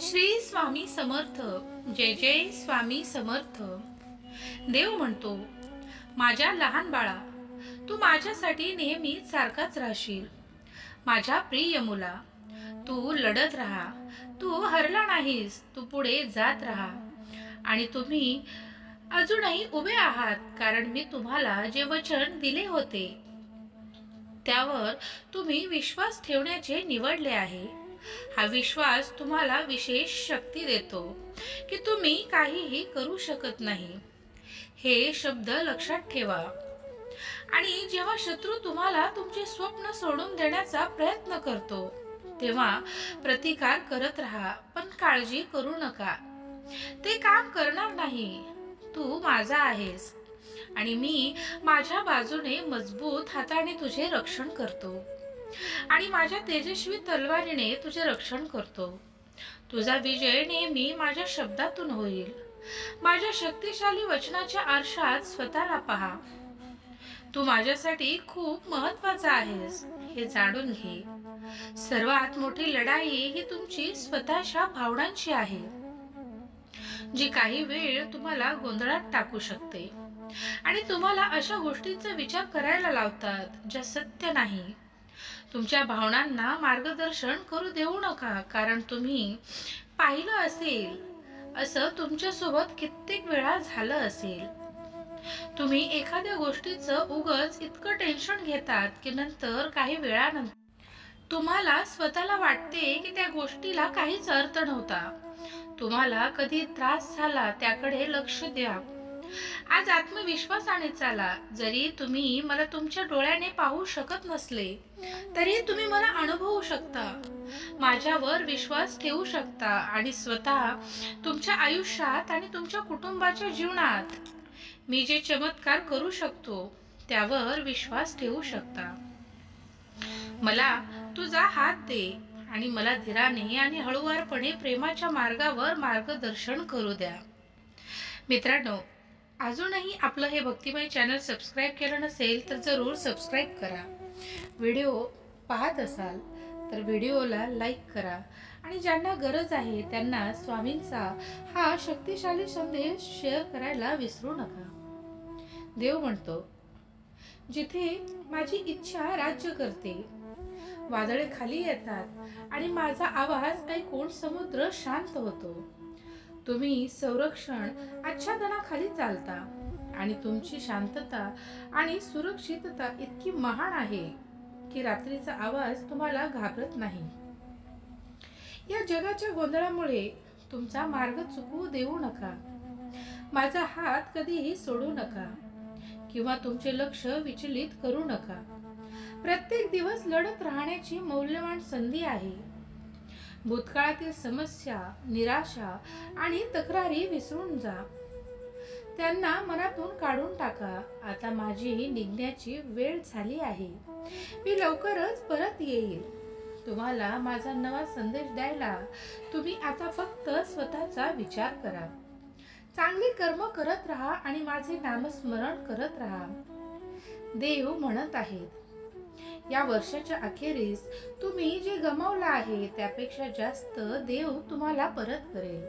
श्री स्वामी समर्थ जय जय स्वामी समर्थ. देव म्हणतो माझ्या लहान बाळा तू माझ्यासाठी नेहमी सारखाच राहशील. माझ्या प्रिय मुला तू लढत राहा. तू हरला नाहीस तू पुढे जात राहा. आणि तुम्ही अजूनही उभे आहात कारण मी तुम्हाला जे वचन दिले होते त्यावर तुम्ही विश्वास ठेवण्याचे निवडले आहे. हा विश्वास तुम्हाला विशेष शक्ती देतो की तुम्ही काहीही करू शकत नाही. हे शब्द लक्षात ठेवा. आणि जेव्हा शत्रू तुम्हाला तुमचे स्वप्न सोडून देण्याचा प्रयत्न करतो तेव्हा प्रतिकार करत राहा पण काळजी करू नका. ते काम करणार नाही. तू माझा आहेस. आणि मी माझ्या बाजूने मजबूत हाताने तुझे रक्षण करतो. आणि माझ्या तेजस्वी तलवारीने तुझे रक्षण करतो. तुझा विजय नेहमी माझ्या शब्दातून होईल. माझ्या शक्तिशाली वचनाच्या आरशात स्वतःला पहा. तू माझ्यासाठी खूप महत्त्वाचा आहेस हे जाणून घे. सर्वात मोठी लढाई ही तुमची स्वतःच्या भावनांची आहे. जी काही वेळ तुम्हाला गोंधळात टाकू शकते. आणि तुम्हाला अशा गोष्टींचा विचार करायला लावतात ज्या सत्य नाही. तुमच्या भावनांना मार्गदर्शन करू देऊ नका कारण तुम्ही पाहिलं असेल असं तुमच्यासोबत कित्येक वेळा झालं असेल. तुम्ही एखाद्या गोष्टीचं उगच इतकं टेन्शन घेतात की नंतर काही वेळानंतर तुम्हाला स्वतःला वाटते की त्या गोष्टीला काहीच अर्थ नव्हता. तुम्हाला कधी त्रास झाला त्याकडे लक्ष द्या. आज आत्मविश्वासाने चाला. जरी तुम्ही मला तुमच्या डोळ्याने पाहू शकत नसले तरी तुम्ही मला अनुभवू शकता. माझ्यावर विश्वास ठेवू शकता आणि स्वतः तुमच्या आयुष्यात आणि तुमच्या कुटुंबाच्या जीवनात मी जे चमत्कार करू शकतो त्यावर विश्वास ठेवू शकता. मला तुझा हात दे आणि मला धीराने आणि हळूवारपणे प्रेमाच्या मार्गावर मार्गदर्शन करू द्या. मित्रांनो अजूनही आपलं हे भक्तिमय चॅनल सबस्क्राईब केलं नसेल तर जरूर सबस्क्राईब करा. व्हिडिओ पाहत असाल तर व्हिडिओला लाईक करा. आणि ज्यांना गरज आहे त्यांना स्वामींचा हा शक्तिशाली संदेश शेअर करायला विसरू नका. देव म्हणतो जिथे माझी इच्छा राज्य करते वादळे खाली येतात आणि माझा आवाज ऐकून समुद्र शांत होतो. तुम्ही संरक्षण आच्छादनाखाली चालता. आणि तुमची शांतता आणि सुरक्षितता इतकी महान आहे की रात्रीचा आवाज तुम्हाला घाबरत नाही. या जगाच्या गोंधळामुळे तुमचा मार्ग चुकवू देऊ नका. माझा हात कधीही सोडू नका किंवा तुमचे लक्ष विचलित करू नका. प्रत्येक दिवस लढत राहण्याची मौल्यवान संधी आहे. भूतकाळातील समस्या निराशा आणि तक्रारी विसरून जा. त्यांना मनातून काढून टाका. आता माझी निघण्याची वेळ झाली आहे. मी लवकरच परत येईल. तुम्हाला माझा नवा संदेश द्यायला तुम्ही आता फक्त स्वतःचा विचार करा. चांगली कर्म करत राहा आणि माझे नामस्मरण करत राहा. देव म्हणत आहेत या वर्षाच्या अखेरीस तुम्ही जे गमावलं आहे त्यापेक्षा जास्त देव तुम्हाला परत करेल.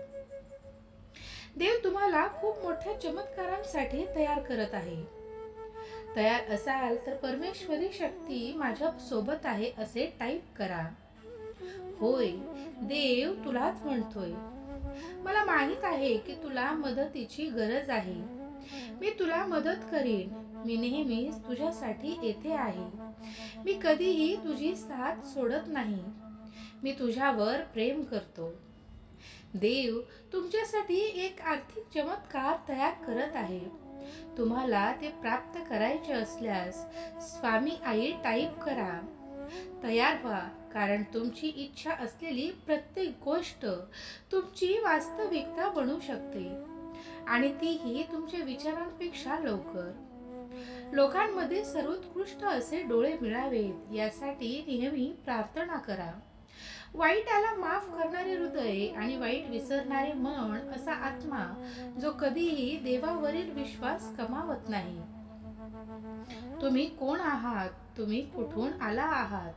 देव तुम्हाला खूप मोठ्या चमत्कारांसाठी तयार करत आहे. तयार असाल तर परमेश्वरी शक्ती माझ्या सोबत आहे असे टाईप करा. होय देव तुलाच म्हणतोय. मला माहीत आहे की तुला मदतीची गरज आहे. मी तुला मदत करीन. मी नेहमीच तुझ्यासाठी येथे आहे. मी कधीही तुझी साथ सोडत नाही. मी तुझ्यावर प्रेम करतो. देव तुमच्यासाठी एक आर्थिक चमत्कार तयार करत आहे. तुम्हाला ते प्राप्त करायचे असल्यास स्वामी आई टाईप करा. तयार व्हा कारण तुमची इच्छा असलेली प्रत्येक गोष्ट तुमची वास्तविकता बनू शकते. आणि तीही तुमच्या विचारांपेक्षा लवकर. लोकांमध्ये सर्वोत्कृष्ट असे डोळे मिळावेत यासाठी नेहमी प्रार्थना करा. वाईटाला माफ करणारे हृदय आणि वाईट विसरणारे मन असा आत्मा जो कधीही देवावरील विश्वास कमावत नाही. तुम्ही कोण आहात? तुम्ही कुठून आला आहात?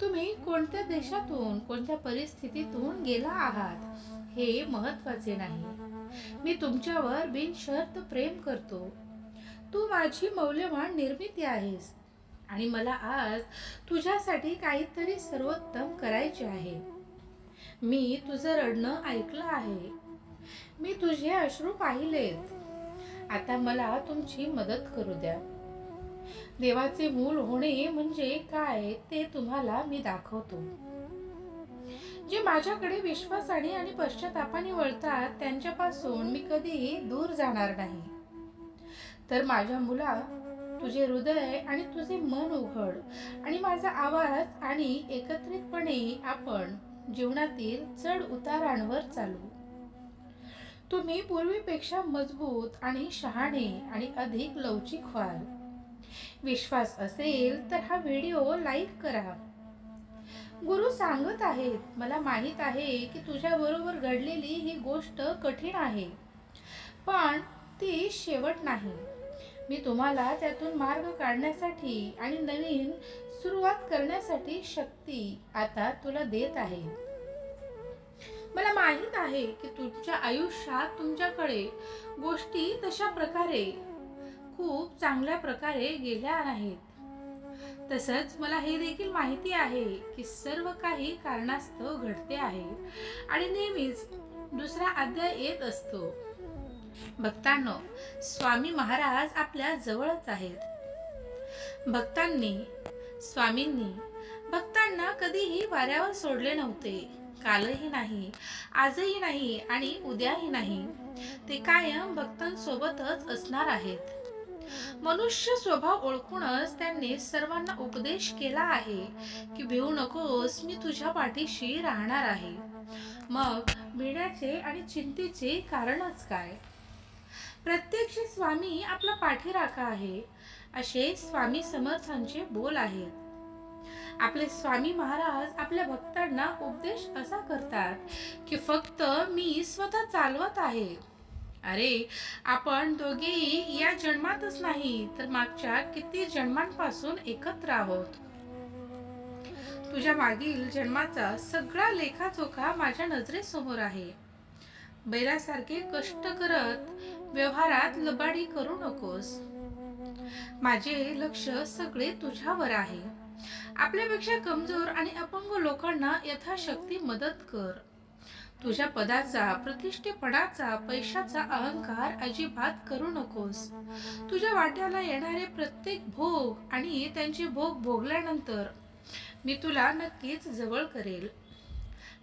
तुम्ही कोणत्या देशातून कोणत्या परिस्थितीतून गेला आहात? हे महत्त्वाचे नाही. मी तुमच्यावर बिनशर्त प्रेम करतो. तू माझी मौल्यवान निर्मिती आहेस. आणि मला आज तुझ्यासाठी काहीतरी सर्वोत्तम करायचे आहे. मी तुझं रडणं ऐकलं आहे. मी तुझे अश्रू पाहिलेत. आता मला तुमची मदत करू द्या. देवाचे मूल होणे म्हणजे काय ते तुम्हाला मी दाखवतो. जे माझ्याकडे विश्वासाने आणि पश्चातापाने वळतात त्यांच्यापासून मी कधी दूर जाणार नाही. तर माझ्या मुला तुझे हृदय आणि तुझे मन उघड. आणि माझा आवाज आणि एकत्रितपणे आपण जीवनातील चढ उतारांवर चालू. तुम्ही पूर्वीपेक्षा मजबूत आणि शहाणे आणि अधिक लवचिक व्हाल. विश्वास असेल तर हा व्हिडिओ लाईक करा. गुरु सांगत आहेत मला माहीत आहे की तुझ्या बरोबर घडलेली ही गोष्ट कठीण आहे पण ती शेवट नाही. मी तुम्हाला त्यातून मार्ग काढण्यासाठी आणि नवीन सुरुवात करण्यासाठी शक्ती आता तुला देत आहे. मला माहीत आहे की तुमच्या आयुष्यात तुमच्याकडे गोष्टी तशा प्रकारे खूप चांगल्या प्रकारे गेल्या नाहीत तसंच मला हे देखील माहिती आहे की सर्व काही कारणास्तव घडते आहे आणि नेहमीच दुसरा अध्याय येत असतो. भक्तांनो स्वामी महाराज आपल्या जवळच आहेत. भक्तांनी स्वामींनी भक्तांना कधीही वाऱ्यावर सोडले नव्हते. कालही नाही आजही नाही आणि उद्याही नाही. ते कायम भक्तांसोबतच असणार आहेत. मनुष्य स्वभाव ओळखूनच त्यांनी सर्वांना उपदेश केला आहे की भिवू नकोस मी तुझ्या पाठीशी राहणार आहे. मग भिण्याचे आणि चिंतेचे कारणच काय? प्रत्यक्ष स्वामी आपला पाठीराखा आहे. असे स्वामी समर्थांचे बोल आहेत. आपले स्वामी महाराज आपल्या भक्तांना उपदेश असा करतात की फक्त मी स्वतः चालवत आहे. अरे आपण दोघेही या जन्मातच नाही तर मागच्या किती जन्मांपासून एकत्र आहोत? तुझ्या मागील जन्माचा सगळा लेखाचोखा माझ्या नजरेसमोर आहे. बैलासारखे कष्ट करत व्यवहारात लबाडी करू नकोस. माझे लक्ष सगळे तुझ्यावर आहे. आपल्यापेक्षा कमजोर आणि अपंग लोकांना यथाशक्ती मदत कर. तुझ्या पदाचा प्रतिष्ठेपणाचा पैशाचा अहंकार अजिबात करू नकोस. तुझ्या वाट्याला येणारे प्रत्येक भोग आणि त्यांचे भोग भोगल्यानंतर मी तुला नक्कीच जवळ करेल.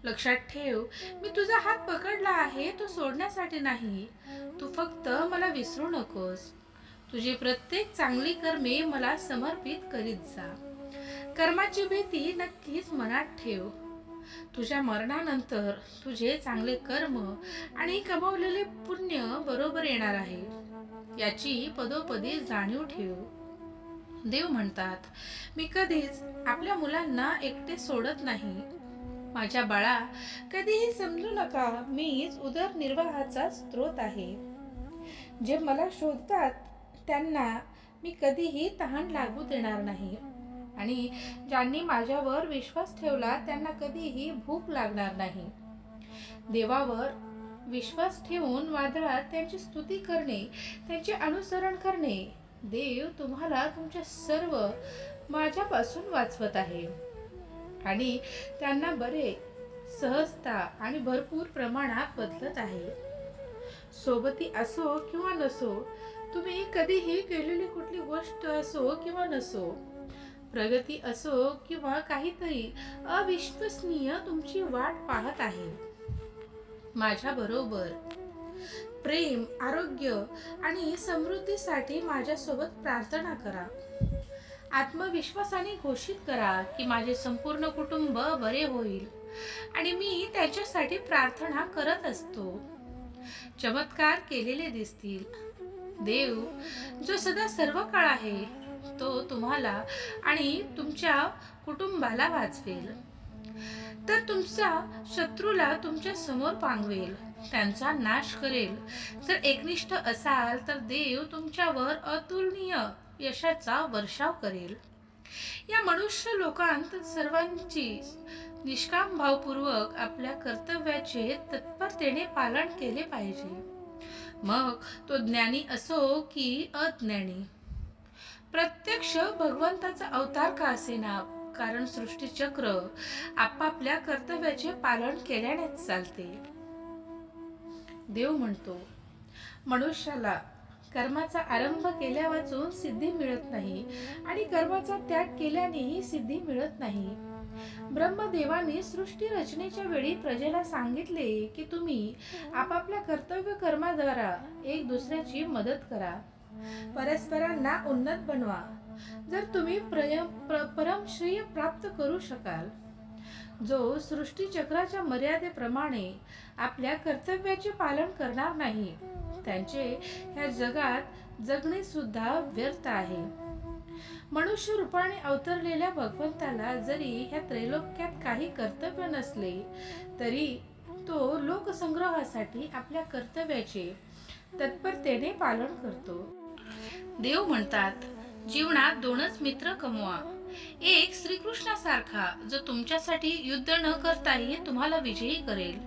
लक्षात ठेव मी तुझा हात पकडला आहे तो सोडण्यासाठी नाही. तू फक्त मला विसरू नकोस. तुझी प्रत्येक चांगली कर्मे मला समर्पित करीत जा. कर्माची भीती नक्कीच मनात ठेव. तुझ्या मरणानंतर तुझे चांगले कर्म आणि कमावलेले पुण्य बरोबर येणार आहे. याची पदोपदी जाणीव ठेव. देव म्हणतात मी कधीच आपल्या मुलांना एकटे सोडत नाही. माझ्या बाळा कधीही समजू नका मीच उदरनिर्वाहाचा स्रोत आहे. जे मला शोधतात त्यांना मी कधीही तहान लागू देणार नाही. आणि ज्यांनी माझ्यावर विश्वास ठेवला त्यांना कधीही भूक लागणार नाही. देवावर विश्वास ठेवून वादळात त्यांची स्तुती करणे त्यांचे अनुसरण करणे देव तुम्हाला तुमच्या सर्व माझ्यापासून वाचवत आहे. आणि त्यांना बरे सहजता आणि भरपूर प्रमाणात बदलत आहे. सोबती असो किंवा नसो तुम्ही कधीही केलेली कुठली गोष्ट असो किंवा नसो प्रगती असो किंवा काहीतरी अविश्वसनीय तुमची वाट पाहत आहे. माझ्या बरोबर प्रेम आरोग्य आणि समृद्धीसाठी माझ्यासोबत प्रार्थना करा. आत्मविश्वासाने घोषित करा की माझे संपूर्ण कुटुंब बरे होईल. आणि मी त्याच्यासाठी प्रार्थना करत असतो. चमत्कार केलेले दिसतील. देव जो सदा सर्व काळ आहे तो तुम्हाला आणि तुमच्या कुटुंबाला वाचवेल. तर तुमचा शत्रूला तुमच्यासमोर पांगवेल. त्यांचा नाश करेल. जर एकनिष्ठ असाल तर देव तुमच्यावर अतुलनीय यशाचा वर्षाव करेल. या मनुष्य लोकांत सर्वांची निष्काम भावपूर्वक आपल्या कर्तव्याचे तत्परतेने पालन केले पाहिजे. मग तो ज्ञानी असो की अज्ञानी. प्रत्यक्ष भगवंताचा अवतार का असेना? कारण सृष्टीचक्र आपापल्या कर्तव्याचे पालन केल्यानेच चालते. देव म्हणतो मनुष्याला कर्माचा आरंभ केल्या वाचून सिद्धी मिळत नाही आणि कर्माचा त्याग केल्यानेही सिद्धी मिळत नाही. ब्रह्मदेवाने सृष्टी रचनेच्या वेळी प्रजेला सांगितले की तुम्ही आपापल्या कर्तव्य कर्माद्वारा एक दुसऱ्याची मदत करा. परस्परांना उन्नत बनवा. जर तुम्ही प्र- परमश्रेय प्राप्त करू शकाल जो सृष्टीचक्राच्या मर्यादेप्रमाणे आपल्या कर्तव्याचे पालन करणार नाही. त्यांचे ह्या जगात जगणे सुद्धा व्यर्थ आहे. मनुष्य रूपाने अवतरलेल्या भगवंताला जरी ह्या त्रैलोक्यात काही कर्तव्य नसले तरी तो लोकसंग्रहासाठी आपल्या कर्तव्याचे तत्परतेने पालन करतो. देव म्हणतात जीवनात दोनच मित्र कमवा. एक श्रीकृष्णासारखा जो तुमच्यासाठी युद्ध न करताही तुम्हाला विजयी करेल.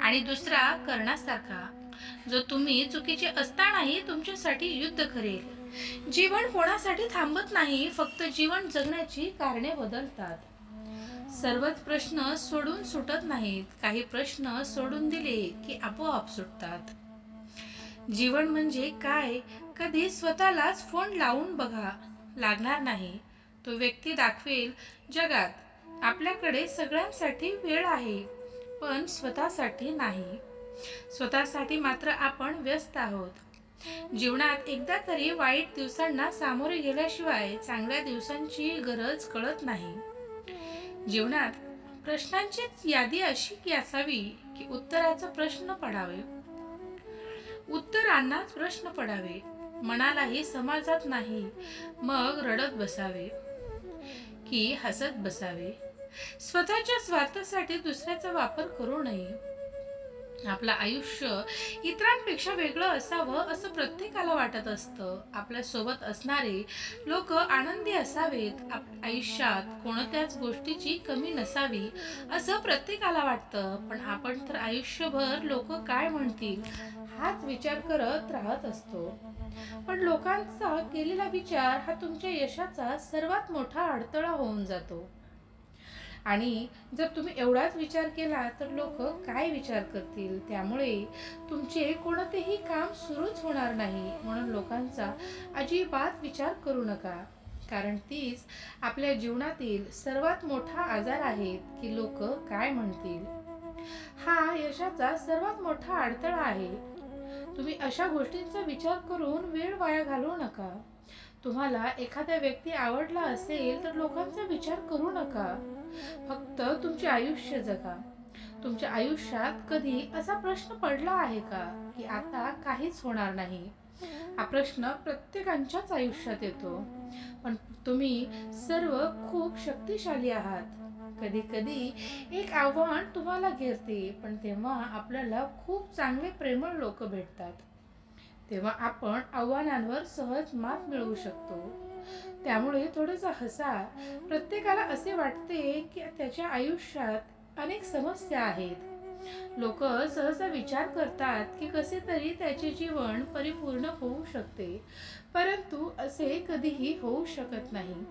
आणि दुसरा कर्णासारखा जो तुम्ही चुकीचे असतानाही तुमच्यासाठी युद्ध करेल. जीवन कोणासाठी थांबत नाही फक्त जीवन जगण्याची कारणे बदलतात. सर्वच प्रश्न सोडून सुटत नाहीत. काही प्रश्न सोडून दिले की आपोआप सुटतात. जीवन म्हणजे काय? कधी स्वतःलाच फोन लावून बघा. लागणार नाही. तो व्यक्ती दाखवेल जगात. आपल्याकडे सगळ्यांसाठी वेळ आहे पण स्वतःसाठी नाही. स्वतःसाठी मात्र आपण व्यस्त आहोत. जीवनात एकदा तरी वाईट दिवसांना सामोरे गेल्याशिवाय चांगल्या दिवसांची गरज कळत नाही. जीवनात प्रश्नांची यादी अशी की असावी की उत्तराचा प्रश्न पडावे. उत्तरांनाच प्रश्न पडावे. मनालाही समाजात नाही मग रडत बसावे. की हसत बसावे. स्वतःच्या स्वार्थासाठी दुसऱ्याचा वापर करू नये. आपलं आयुष्य इतरांपेक्षा वेगळं असावं असं प्रत्येकाला वाटत असतं. आपल्यासोबत असणारे लोक आनंदी असावेत. आप- आयुष्यात कोणत्याच गोष्टीची कमी नसावी असं प्रत्येकाला वाटतं. पण आपण तर आयुष्यभर लोक काय म्हणतील हाच विचार करत राहत असतो. पण लोकांचा केलेला विचार हा तुमच्या यशाचा सर्वात मोठा अडथळा होऊन जातो. आणि जर तुम्ही एवढाच विचार केला तर लोक काय विचार करतील? त्यामुळे तुमचे कोणतेही काम सुरूच होणार नाही. म्हणून लोकांचा अजिबात विचार करू नका. कारण तीच आपल्या जीवनातील सर्वात मोठा आजार आहे की लोक काय म्हणतील? हा यशाचा सर्वात मोठा अडथळा आहे. तुम्ही अशा गोष्टींचा विचार करून वेळ वाया घालवू नका. तुम्हाला एखाद्या व्यक्ती आवडला असेल तर लोकांचा विचार करू नका. फक्त तुमचे आयुष्य जगा. तुमच्या आयुष्यात कधी असा प्रश्न पडला आहे का की आता काहीच होणार नाही? हा प्रश्न प्रत्येकांच्याच आयुष्यात येतो. पण तुम्ही सर्व खूप शक्तिशाली आहात. कधी कधी एक आव्हान तुम्हाला घेरते पण तेव्हा आपल्याला खूप चांगले प्रेमळ लोक भेटतात. तेव्हा आपण आव्हानांवर सहज मात मिळवू शकतो. त्यामुळे थोडंसं हसा प्रत्येकाला असे वाटते की त्याच्या आयुष्यात अनेक समस्या आहेत. लोक सहसा विचार करतात की कसे तरी त्याचे जीवन परिपूर्ण होऊ शकते परंतु असे कधीही होऊ शकत नाही.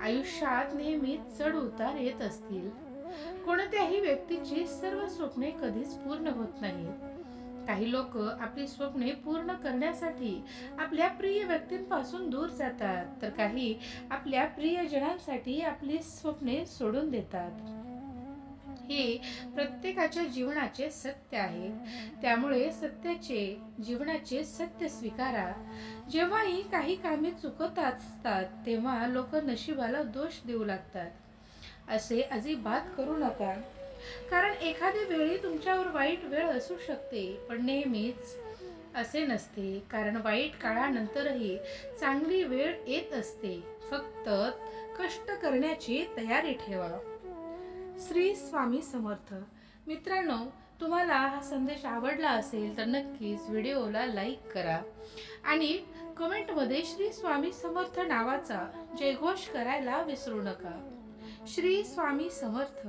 आयुष्यात नेहमीच चढ उतार येत असतील. कोणत्याही व्यक्तीची सर्व स्वप्ने कधीच पूर्ण होत नाहीत. काही लोक आपली स्वप्ने पूर्ण करण्यासाठी आपल्या प्रिय व्यक्तींपासून दूर जातात तर काही आपल्या प्रियजनांसाठी आपली स्वप्ने सोडून देतात. हे प्रत्येकाच्या जीवनाचे सत्य आहे. त्यामुळे सत्याचे जीवनाचे सत्य स्वीकारा. जेव्हाही काही कामे चुकत असतात तेव्हा लोक नशिबाला दोष देऊ लागतात. असे अजिबात करू नका. कारण एखाद्या वेळी तुमच्यावर वाईट वेळ असू शकते पण नेहमीच असे नसते. कारण वाईट काळानंतरही चांगली वेळ येत असते. फक्त कष्ट करण्याची तयारी ठेवा. श्री स्वामी समर्थ. मित्रांनो तुम्हाला हा संदेश आवडला असेल तर नक्कीच व्हिडिओला लाईक करा आणि कमेंटमध्ये श्री स्वामी समर्थ नावाचा जयघोष करायला विसरू नका. श्री स्वामी समर्थ.